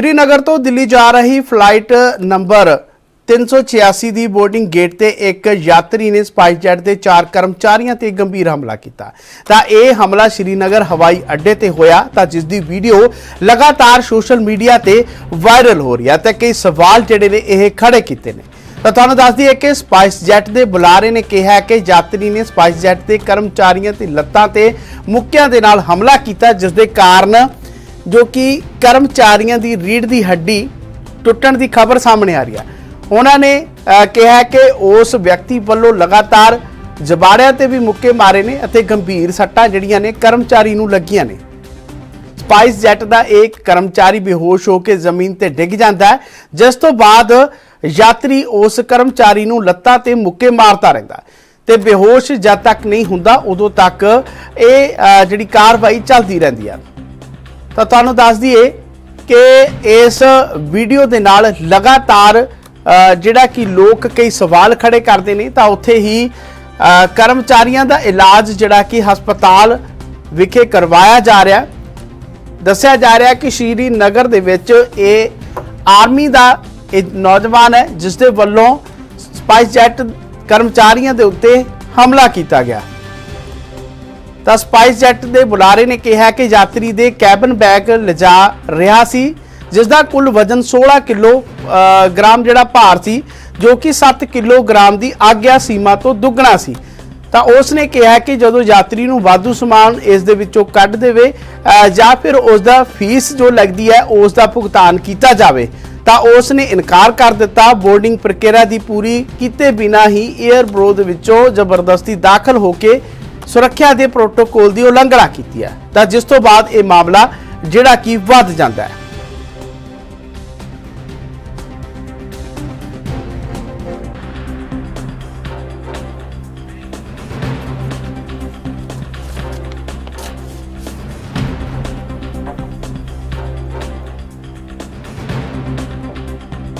ਸ੍ਰੀਨਗਰ ਤੋਂ ਦਿੱਲੀ ਜਾ ਰਹੀ ਫਲਾਈਟ ਨੰਬਰ 386 ਦੀ ਬੋਰਡਿੰਗ ਗੇਟ ਤੇ ਇੱਕ ਯਾਤਰੀ ਨੇ ਸਪਾਈਸ ਜੈਟ ਦੇ ਚਾਰ ਕਰਮਚਾਰੀਆਂ ਤੇ ਗੰਭੀਰ ਹਮਲਾ ਕੀਤਾ। ਤਾਂ ਇਹ ਹਮਲਾ ਸ੍ਰੀਨਗਰ ਹਵਾਈ ਅੱਡੇ ਤੇ ਹੋਇਆ, ਤਾਂ ਜਿਸ ਦੀ ਵੀਡੀਓ ਲਗਾਤਾਰ ਸੋਸ਼ਲ ਮੀਡੀਆ ਤੇ ਵਾਇਰਲ ਹੋ ਰਹੀ ਹੈ ਤੇ ਕਈ ਸਵਾਲ ਜਿਹੜੇ ਨੇ ਇਹ ਖੜੇ ਕੀਤੇ ਨੇ। ਤਾਂ ਤੁਹਾਨੂੰ ਦੱਸ ਦਈਏ ਕਿ ਸਪਾਈਸ ਜੈਟ ਦੇ ਬੁਲਾਰੇ ਨੇ ਕਿਹਾ ਕਿ ਯਾਤਰੀ ਨੇ ਸਪਾਈਸ ਜੈਟ ਦੇ ਕਰਮਚਾਰੀਆਂ ਤੇ ਲੱਤਾਂ ਤੇ ਮੁੱਕਿਆਂ ਦੇ ਨਾਲ ਹਮਲਾ ਕੀਤਾ ਜਿਸ ਦੇ ਕਾਰਨ ਜੋ ਕਿ ਕਰਮਚਾਰੀਆਂ ਦੀ ਰੀੜ ਦੀ ਹੱਡੀ ਟੁੱਟਣ ਦੀ ਖਬਰ ਸਾਹਮਣੇ ਆ ਰਹੀ ਹੈ। ਉਹਨਾਂ ਨੇ ਕਿਹਾ ਕਿ ਉਸ ਵਿਅਕਤੀ ਵੱਲੋਂ ਲਗਾਤਾਰ ਜਬਾੜਿਆਂ ਤੇ ਵੀ ਮੁੱਕੇ ਮਾਰੇ ਨੇ ਅਤੇ ਗੰਭੀਰ ਸੱਟਾਂ ਜਿਹੜੀਆਂ ਨੇ ਕਰਮਚਾਰੀ ਨੂੰ ਲੱਗੀਆਂ ਨੇ। ਸਪਾਈਸ ਜੈਟ ਦਾ ਇੱਕ ਕਰਮਚਾਰੀ ਬੇਹੋਸ਼ ਹੋ ਕੇ ਜ਼ਮੀਨ ਤੇ ਡਿੱਗ ਜਾਂਦਾ ਹੈ, ਜਿਸ ਤੋਂ ਬਾਅਦ ਯਾਤਰੀ ਉਸ ਕਰਮਚਾਰੀ ਨੂੰ ਲੱਤਾਂ ਤੇ ਮੁੱਕੇ ਮਾਰਦਾ ਰਹਿੰਦਾ ਹੈ ਤੇ ਬੇਹੋਸ਼ ਜਦ ਤੱਕ ਨਹੀਂ ਹੁੰਦਾ, ਉਦੋਂ ਤੱਕ ਇਹ ਜਿਹੜੀ ਕਾਰਵਾਈ ਚੱਲਦੀ ਰਹਿੰਦੀ ਹੈ। ਤਾਂ ਤੁਹਾਨੂੰ ਦੱਸ ਦਈਏ ਕਿ ਇਸ ਵੀਡੀਓ ਦੇ ਨਾਲ ਲਗਾਤਾਰ ਜਿਹੜਾ ਕਿ ਲੋਕ ਕਈ ਸਵਾਲ ਖੜੇ ਕਰਦੇ ਨੇ, ਤਾਂ ਉੱਥੇ ਹੀ ਕਰਮਚਾਰੀਆਂ ਦਾ ਇਲਾਜ ਜਿਹੜਾ ਕਿ ਹਸਪਤਾਲ ਵਿਖੇ ਕਰਵਾਇਆ ਜਾ ਰਿਹਾ। ਦੱਸਿਆ ਜਾ ਰਿਹਾ ਕਿ ਸ਼੍ਰੀ ਨਗਰ ਦੇ ਵਿੱਚ ਇਹ ਆਰਮੀ ਦਾ ਇਹ ਨੌਜਵਾਨ ਹੈ ਜਿਸ ਦੇ ਵੱਲੋਂ ਸਪਾਈਸ ਜੈਟ ਕਰਮਚਾਰੀਆਂ ਦੇ ਉੱਤੇ ਹਮਲਾ ਕੀਤਾ ਗਿਆ। ਤਾਂ ਸਪਾਈਸ ਜੈਟ ਦੇ ਬੁਲਾਰੇ ਨੇ ਕਿਹਾ ਕਿ ਯਾਤਰੀ ਦੇ ਕੈਬਨ ਬੈਗ ਲਿਜਾ ਰਿਹਾ ਸੀ ਜਿਸ ਦਾ ਕੁੱਲ ਵਜ਼ਨ 16 ਕਿਲੋ ਗ੍ਰਾਮ ਜਿਹੜਾ ਭਾਰ ਸੀ, ਜੋ ਕਿ 7 ਕਿਲੋਗ੍ਰਾਮ ਦੀ ਆਗਿਆ ਸੀਮਾ ਤੋਂ ਦੁੱਗਣਾ ਸੀ। ਤਾਂ ਉਸ ਨੇ ਕਿਹਾ ਕਿ ਜਦੋਂ ਯਾਤਰੀ ਨੂੰ ਵਾਧੂ ਸਮਾਨ ਇਸ ਦੇ ਵਿੱਚੋਂ ਕੱਢ ਦੇਵੇ ਜਾਂ ਫਿਰ ਉਸ ਦਾ ਫੀਸ ਜੋ ਲੱਗਦੀ ਹੈ ਉਸ ਦਾ ਭੁਗਤਾਨ ਕੀਤਾ ਜਾਵੇ। ਤਾਂ ਉਸ ਨੇ ਇਨਕਾਰ ਕਰ ਦਿੱਤਾ। ਬੋਰਡਿੰਗ ਪ੍ਰਕਿਰਿਆ ਦੀ ਪੂਰੀ ਕੀਤੇ ਬਿਨਾ ਹੀ 에ਅਰ ਬਰੋ ਦੇ ਵਿੱਚੋਂ ਜ਼ਬਰਦਸਤੀ ਦਾਖਲ ਹੋ ਕੇ ਸੁਰੱਖਿਆ ਦੇ ਪ੍ਰੋਟੋਕੋਲ ਦੀ ਉਲੰਘਣਾ ਕੀਤੀ ਹੈ। ਤਾਂ ਜਿਸ ਤੋਂ ਬਾਅਦ ਇਹ ਮਾਮਲਾ ਜਿਹੜਾ ਕਿ ਵੱਧ ਜਾਂਦਾ ਹੈ।